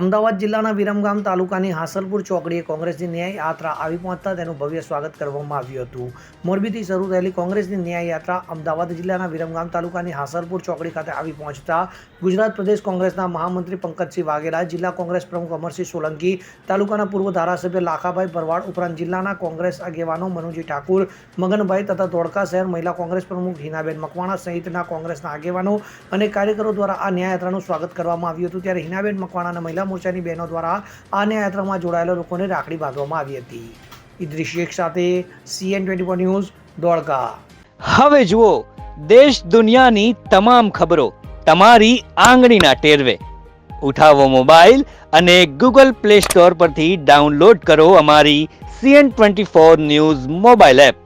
અમદાવાદ જિલ્લાના વિરમગામ તાલુકાની હાસલપુર ચોકડીએ કોંગ્રેસની ન્યાય યાત્રા આવી પહોંચતા તેનું ભવ્ય સ્વાગત કરવામાં આવ્યું હતું. મોરબીથી શરૂ થયેલી કોંગ્રેસની ન્યાય યાત્રા અમદાવાદ જિલ્લાના વિરમગામ તાલુકાની હાસલપુર ચોકડી ખાતે આવી પહોંચતા ગુજરાત પ્રદેશ કોંગ્રેસના મહામંત્રી પંકજસિંહ વાઘેલા જિલ્લા કોંગ્રેસ પ્રમુખ અમરસિંહ સોલંકી, તાલુકાના પૂર્વ ધારાસભ્ય લાખાભાઈ ભરવાડ ઉપરાંત જિલ્લાના કોંગ્રેસ આગેવાનો મનુજી ઠાકુર, મગનભાઈ તથા ધોળકા શહેર મહિલા કોંગ્રેસ પ્રમુખ હિનાબેન મકવાણા સહિતના કોંગ્રેસના આગેવાનો અને કાર્યકરો દ્વારા આ ન્યાયયાત્રાનું સ્વાગત કરવામાં આવ્યું હતું. ત્યારે હિનાબેન મકવાણા અને મહિલા મોરચાની બહેનો દ્વારા આ ન્યાયયાત્રામાં જોડાયેલા લોકોને રાખડી બાંધવામાં આવી હતી. ઇદ્રિસ શેખ સાથે CN twenty four news Dholka હવે જુઓ, દેશ દુનિયાની તમામ ખબરો તમારી આંગળીના ટેરવે. ઉઠાવો મોબાઈલ અને ગૂગલ પ્લે સ્ટોર પરથી ડાઉનલોડ કરો અમારી CN twenty four news mobile app.